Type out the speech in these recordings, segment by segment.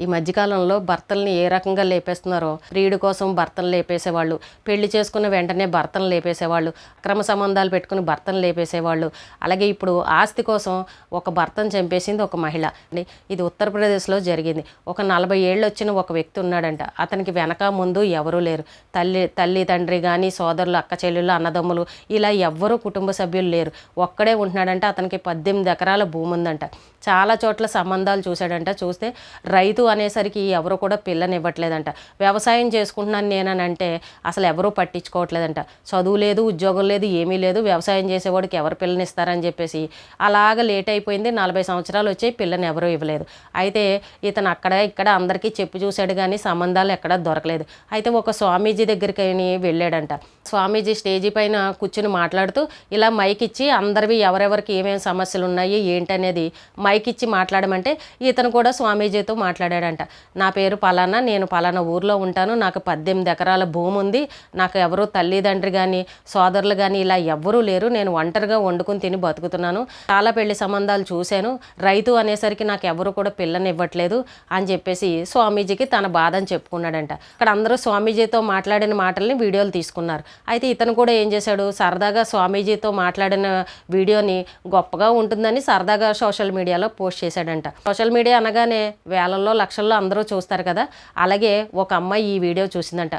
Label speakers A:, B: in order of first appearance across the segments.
A: ఈ మధ్యకాలంలో భర్తల్ని ఏ రకంగా లేపేస్తున్నారో ప్రియుడి కోసం భర్తను లేపేసేవాళ్ళు పెళ్ళి చేసుకున్న వెంటనే భర్తను లేపేసేవాళ్ళు అక్రమ సంబంధాలు పెట్టుకుని భర్తను లేపేసేవాళ్ళు. అలాగే ఇప్పుడు ఆస్తి కోసం ఒక భర్తను చంపేసింది ఒక మహిళ. ఇది ఉత్తరప్రదేశ్లో జరిగింది. ఒక నలభై ఏళ్ళు వచ్చిన ఒక వ్యక్తి ఉన్నాడంట. అతనికి వెనక ముందు ఎవరూ లేరు. తల్లి తల్లి తండ్రి కానీ సోదరులు అక్క చెల్లెళ్ళు అన్నదమ్ములు ఇలా ఎవ్వరూ కుటుంబ సభ్యులు లేరు. ఒక్కడే ఉంటున్నాడంట. అతనికి పద్దెనిమిది ఎకరాల భూమి ఉందంట చాలా చోట్ల సంబంధాలు చూశాడంట. చూస్తే రైతు అనేసరికి ఎవరు కూడా పిల్లనివ్వట్లేదంట. వ్యవసాయం చేసుకుంటున్నాను నేనని అంటే అసలు ఎవరూ పట్టించుకోవట్లేదంట. చదువు లేదు ఉద్యోగం లేదు ఏమీ లేదు వ్యవసాయం చేసేవాడికి ఎవరు పిల్లనిస్తారని చెప్పేసి అలాగ లేట్ అయిపోయింది. నలభై సంవత్సరాలు వచ్చి పిల్లని ఎవరూ ఇవ్వలేదు. అయితే ఇతను అక్కడ ఇక్కడ అందరికీ చెప్పి చూశాడు కానీ సంబంధాలు ఎక్కడా దొరకలేదు. అయితే ఒక స్వామీజీ దగ్గరికి వెళ్ళాడంట. స్వామీజీ స్టేజీ పైన కూర్చుని మాట్లాడుతూ ఇలా మైక్ ఇచ్చి అందరివి ఎవరెవరికి ఏమేమి సమస్యలు ఉన్నాయి ఏంటనేది మైక్ ఇచ్చి మాట్లాడమంటే ఇతను కూడా స్వామీజీతో మాట్లాడాడంట. నా పేరు పలానా నేను పలానా ఊర్లో ఉంటాను నాకు పద్దెనిమిది ఎకరాల భూమి ఉంది నాకు ఎవరు తల్లిదండ్రి కానీ సోదరులు కానీ ఇలా ఎవ్వరూ లేరు నేను ఒంటరిగా వండుకుని తిని బతుకుతున్నాను చాలా పెళ్ళి సంబంధాలు చూశాను రైతు అనేసరికి నాకు ఎవరు కూడా పిల్లని ఇవ్వట్లేదు అని చెప్పేసి స్వామీజీకి తన బాధని చెప్పుకున్నాడంట. అక్కడ అందరూ స్వామీజీతో మాట్లాడిన మాటల్ని వీడియోలు తీసుకున్నారు. అయితే ఇతను కూడా ఏం చేశాడు? సరదాగా స్వామీజీతో మాట్లాడిన వీడియోని గొప్పగా ఉంటుందని సరదాగా సోషల్ మీడియాలో పోస్ట్ చేశాడంట. సోషల్ మీడియా అనగానే వేలల్లో లక్షల్లో అందరూ చూస్తారు కదా? అలాగే ఒక అమ్మాయి ఈ వీడియో చూసిందంట.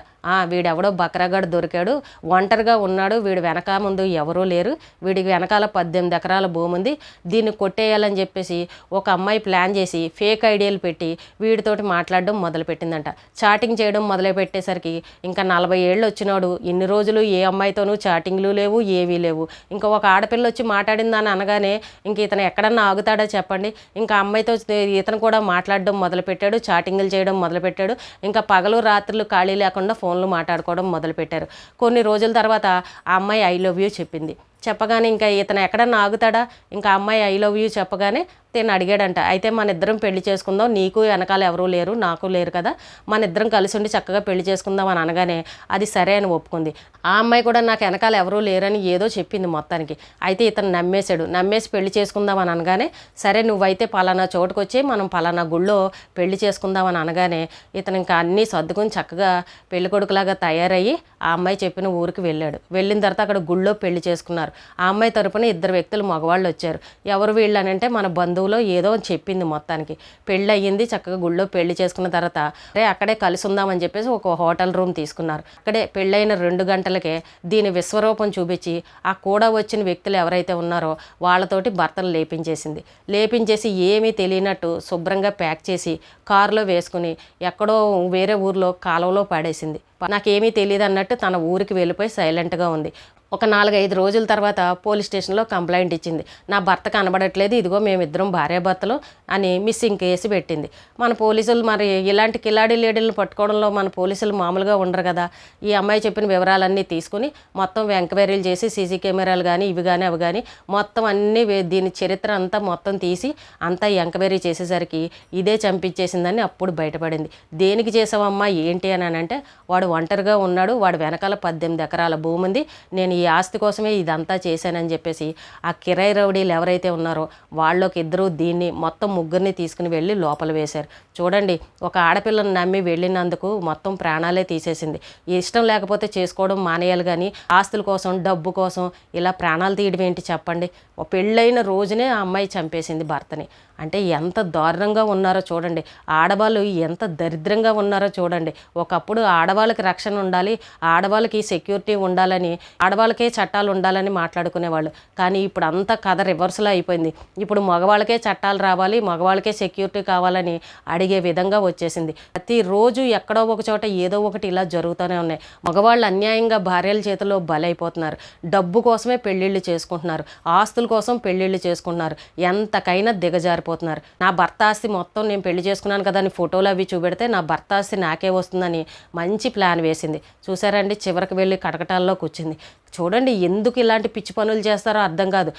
A: వీడెవడో బక్రాగాడు దొరికాడు. ఒంటరిగా ఉన్నాడు. వీడు వెనక ముందు ఎవరూ లేరు. వీడికి వెనకాల పద్దెనిమిది ఎకరాల భూమి ఉంది. దీన్ని కొట్టేయాలని చెప్పేసి ఒక అమ్మాయి ప్లాన్ చేసి ఫేక్ ఐడియాలు పెట్టి వీడితోటి మాట్లాడడం మొదలుపెట్టిందంట. చాటింగ్ చేయడం మొదలుపెట్టేసరికి ఇంకా నలభై ఏళ్ళు వచ్చినాడు. ఇన్ని రోజులు ఏ అమ్మాయితోనూ చాటింగ్లు లేవు ఏవీ లేవు. ఇంకా ఒక ఆడపిల్ల వచ్చి మాట్లాడిందని అనగానే ఇంక ఇతను ఎక్కడన్నా ఆగుతాడో చెప్పండి. ఇంకా అమ్మాయితో ఇతను కూడా మాట్లాడడం మొదలుపెట్టాడు. చాటింగ్లు చేయడం మొదలుపెట్టాడు. ఇంకా పగలు రాత్రులు ఖాళీ లేకుండా ఫోన్ ఫోన్లు మాట్లాడుకోవడం మొదలుపెట్టారు. కొన్ని రోజుల తర్వాత ఆ అమ్మాయి ఐ లవ్ యూ చెప్పింది. చెప్పగానే ఇంకా ఇతను ఎక్కడన్నా ఆగుతాడా? ఇంకా అమ్మాయి ఐ లవ్ యూ చెప్పగానే తిని అడిగాడంట. అయితే మన ఇద్దరం పెళ్ళి చేసుకుందాం. నీకు వెనకాల ఎవరూ లేరు నాకు లేరు కదా. మన ఇద్దరం కలిసి ఉండి చక్కగా పెళ్ళి చేసుకుందాం అని అనగానే అది సరే అని ఒప్పుకుంది. ఆ అమ్మాయి కూడా నాకు వెనకాల ఎవరూ లేరని ఏదో చెప్పింది మొత్తానికి. అయితే ఇతను నమ్మేశాడు. నమ్మేసి పెళ్ళి చేసుకుందాం అని అనగానే సరే నువ్వైతే పలానా చోటుకు వచ్చి మనం పలానా గుళ్ళో పెళ్ళి చేసుకుందాం అని అనగానే ఇతను ఇంకా అన్నీ సర్దుకుని చక్కగా పెళ్ళి కొడుకులాగా తయారయ్యి ఆ అమ్మాయి చెప్పిన ఊరికి వెళ్ళాడు. వెళ్ళిన తర్వాత అక్కడ గుళ్ళో పెళ్ళి చేసుకున్నారు. ఆ అమ్మాయి తరపున ఇద్దరు వ్యక్తులు మగవాళ్ళు వచ్చారు. ఎవరు వీళ్ళు అని అంటే మన బంధువులో ఏదో అని చెప్పింది మొత్తానికి. పెళ్ళి అయ్యింది చక్కగా గుళ్ళో పెళ్ళి చేసుకున్న తర్వాత రే అక్కడే కలిసి ఉందామని చెప్పేసి ఒక హోటల్ రూమ్ తీసుకున్నారు. అక్కడే పెళ్ళైన రెండు గంటలకే దీని విశ్వరూపం చూపించి ఆ కూడా వచ్చిన వ్యక్తులు ఎవరైతే ఉన్నారో వాళ్ళతోటి భర్తను లేపించేసింది. లేపించేసి ఏమీ తెలియనట్టు శుభ్రంగా ప్యాక్ చేసి కారులో వేసుకుని ఎక్కడో వేరే ఊర్లో కాలువలో పాడేసింది. నాకేమీ తెలియదు అన్నట్టు తన ఊరికి వెళ్ళిపోయి సైలెంట్గా ఉంది. ఒక నాలుగైదు రోజుల తర్వాత పోలీస్ స్టేషన్లో కంప్లైంట్ ఇచ్చింది. నా భర్త కనబడట్లేదు ఇదిగో మేమిద్దరం భార్యాభర్తలు అని మిస్సింగ్ కేసు పెట్టింది. మన పోలీసులు మరి ఇలాంటి కిలాడి లేడీలను పట్టుకోవడంలో మన పోలీసులు మామూలుగా ఉండరు కదా. ఈ అమ్మాయి చెప్పిన వివరాలన్నీ తీసుకుని మొత్తం ఎంక్వైరీలు చేసి సీసీ కెమెరాలు కానీ ఇవి కానీ అవి కానీ మొత్తం అన్నీ దీని చరిత్ర అంతా మొత్తం తీసి అంతా ఎంక్వైరీ చేసేసరికి ఇదే చంపించేసిందని అప్పుడు బయటపడింది. దేనికి చేసావమ్మా ఏంటి అని అంటే వాడు ఒంటరిగా ఉన్నాడు వాడు వెనకాల పద్దెనిమిది ఎకరాల భూమి ఉంది నేను ఈ ఆస్తి కోసమే ఇదంతా చేశానని చెప్పేసి ఆ కిరాయి రౌడీలు ఎవరైతే ఉన్నారో వాళ్ళకి ఇద్దరు దీన్ని మొత్తం ముగ్గురిని తీసుకుని వెళ్ళి లోపల వేశారు. చూడండి ఒక ఆడపిల్లను నమ్మి వెళ్ళినందుకు మొత్తం ప్రాణాలే తీసేసింది. ఇష్టం లేకపోతే చేసుకోవడం మానేయాలి కానీ ఆస్తుల కోసం డబ్బు కోసం ఇలా ప్రాణాలు తీయడం ఏంటి చెప్పండి? ఓ పెళ్ళైన రోజునే ఆ అమ్మాయి చంపేసింది భర్తని. అంటే ఎంత దారుణంగా ఉన్నారో చూడండి ఆడవాళ్ళు ఎంత దరిద్రంగా ఉన్నారో చూడండి. ఒకప్పుడు ఆడవాళ్ళకి రక్షణ ఉండాలి ఆడవాళ్ళకి సెక్యూరిటీ ఉండాలని ఆడవాళ్ళకే చట్టాలు ఉండాలని మాట్లాడుకునేవాళ్ళు. కానీ ఇప్పుడు అంతా కథ రివర్స్లో అయిపోయింది. ఇప్పుడు మగవాళ్ళకే చట్టాలు రావాలి మగవాళ్ళకే సెక్యూరిటీ కావాలని అడిగే విధంగా వచ్చేసింది. ప్రతిరోజు ఎక్కడో ఒక చోట ఏదో ఒకటి ఇలా జరుగుతూనే ఉన్నాయి. మగవాళ్ళు అన్యాయంగా భార్యల చేతిలో బలైపోతున్నారు. డబ్బు కోసమే పెళ్ళిళ్ళు చేసుకుంటున్నారు. ఆస్తుల కోసం పెళ్ళిళ్ళు చేసుకుంటున్నారు. ఎంతకైనా దిగజారిపోతున్నారు. నా భర్త ఆస్తి మొత్తం నేను పెళ్ళి చేసుకున్నాను కదా అని ఫోటోలు అవి చూపెడితే నా భర్త ఆస్తి నాకే వస్తుందని మంచి ప్లాన్ వేసింది చూసారండి చివరికి వెళ్ళి కటకటాల్లో కూర్చుంది చూడండి ఎందుకు ఇలాంటి పిచ్చి పనులు చేస్తారో అర్థం కాదు.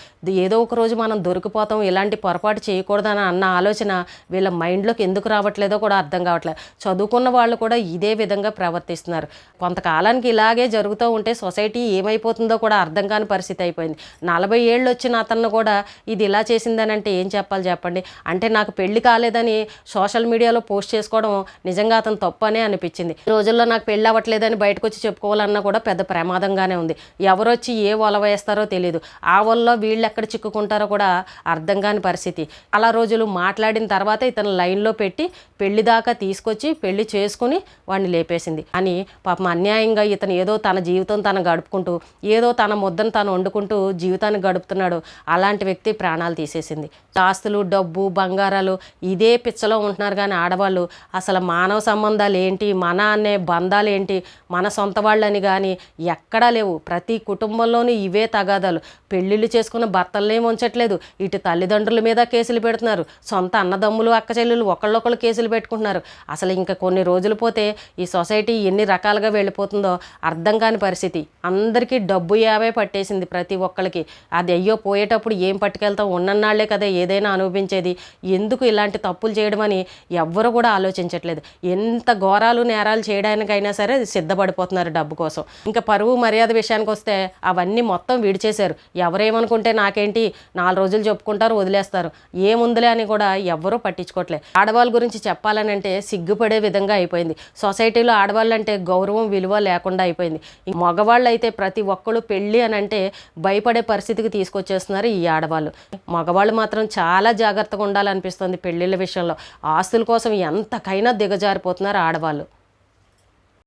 A: ఏదో ఒక రోజు మనం దొరికిపోతాం ఇలాంటి పొరపాటు చేయకూడదని అన్న ఆలోచన వీళ్ళ మైండ్లోకి ఎందుకు రావట్లేదో కూడా అర్థం కావట్లేదు. చదువుకున్న వాళ్ళు కూడా ఇదే విధంగా ప్రవర్తిస్తున్నారు. కొంతకాలానికి ఇలాగే జరుగుతూ ఉంటే సొసైటీ ఏమైపోతుందో కూడా అర్థం కాని పరిస్థితి అయిపోయింది. నలభై ఏళ్ళు వచ్చిన అతను కూడా ఇది ఇలా చేసిందని అంటే ఏం చెప్పాలి చెప్పండి? అంటే నాకు పెళ్ళి కాలేదని సోషల్ మీడియాలో పోస్ట్ చేసుకోవడం నిజంగా అతను తప్పనే అనిపించింది. ఈ రోజుల్లో నాకు పెళ్ళి అవ్వట్లేదని బయటకు వచ్చి చెప్పుకోవాలన్నా కూడా పెద్ద ప్రమాదంగానే ఉంది. ఎవరొచ్చి ఏ వల వేస్తారో తెలియదు ఆ వలలో వీళ్ళు ఎక్కడ చిక్కుకుంటారో కూడా అర్థం కాని పరిస్థితి. అలా రోజులు మాట్లాడిన తర్వాత ఇతను లైన్లో పెట్టి పెళ్ళి దాకా తీసుకొచ్చి పెళ్ళి చేసుకుని వాడిని లేపేసింది. అని పాపం అన్యాయంగా ఇతను ఏదో తన జీవితం తను గడుపుకుంటూ ఏదో తన ముద్దను తను వండుకుంటూ జీవితాన్ని గడుపుతున్నాడు. అలాంటి వ్యక్తి ప్రాణాలు తీసేసింది. ఆస్తులు డబ్బు బంగారాలు ఇదే పిచ్చలో ఉంటున్నారు కానీ ఆడవాళ్ళు అసలు మానవ సంబంధాలు ఏంటి మన అనే బంధాలు ఏంటి మన సొంత వాళ్ళని కానీ ఎక్కడా లేవు. ప్రతి కుటుంబంలోని ఇవే తగాదాలు. పెళ్ళిళ్ళు చేసుకున్న భర్తలనే ఉంచట్లేదు. ఇటు తల్లిదండ్రుల మీద కేసులు పెడుతున్నారు. సొంత అన్నదమ్ములు అక్క చెల్లెలు ఒకళ్ళొకళ్ళు కేసులు పెట్టుకుంటున్నారు. అసలు ఇంకా కొన్ని రోజులు పోతే ఈ సొసైటీ ఎన్ని రకాలుగా వెళ్ళిపోతుందో అర్థం కాని పరిస్థితి. అందరికీ డబ్బు యావే పట్టేసింది ప్రతి ఒక్కరికి అది అయ్యో పోయేటప్పుడు ఏం పట్టుకెళ్తాం ఉన్నన్నాళ్ళే కదా ఏదైనా అనుభవించేది. ఎందుకు ఇలాంటి తప్పులు చేయడం అని ఎవ్వరు కూడా ఆలోచించట్లేదు. ఎంత ఘోరాలు నేరాలు చేయడానికైనా సరే సిద్ధపడిపోతున్నారు డబ్బు కోసం. ఇంకా పరువు మర్యాద విషయానికి వస్తే అవన్నీ మొత్తం విడిచేశారు. ఎవరేమనుకుంటే నాకేంటి? నాలుగు రోజులు చెప్పుకుంటారు వదిలేస్తారు. ఏముందిలే అని కూడా ఎవ్వరూ పట్టించుకోవట్లేదు ఆడవాళ్ళ గురించి చెప్పాలని అంటే సిగ్గుపడే విధంగా అయిపోయింది. సొసైటీలో ఆడవాళ్ళు అంటే గౌరవం విలువ లేకుండా అయిపోయింది. ఈ మగవాళ్ళు అయితే ప్రతి ఒక్కళ్ళు పెళ్ళి అని అంటే భయపడే పరిస్థితికి తీసుకొచ్చేస్తున్నారు ఈ ఆడవాళ్ళు. మగవాళ్ళు మాత్రం చాలా జాగ్రత్తగా ఉండాలనిపిస్తుంది పెళ్ళిళ్ళ విషయంలో. ఆస్తుల కోసం ఎంతకైనా దిగజారిపోతున్నారు ఆడవాళ్ళు.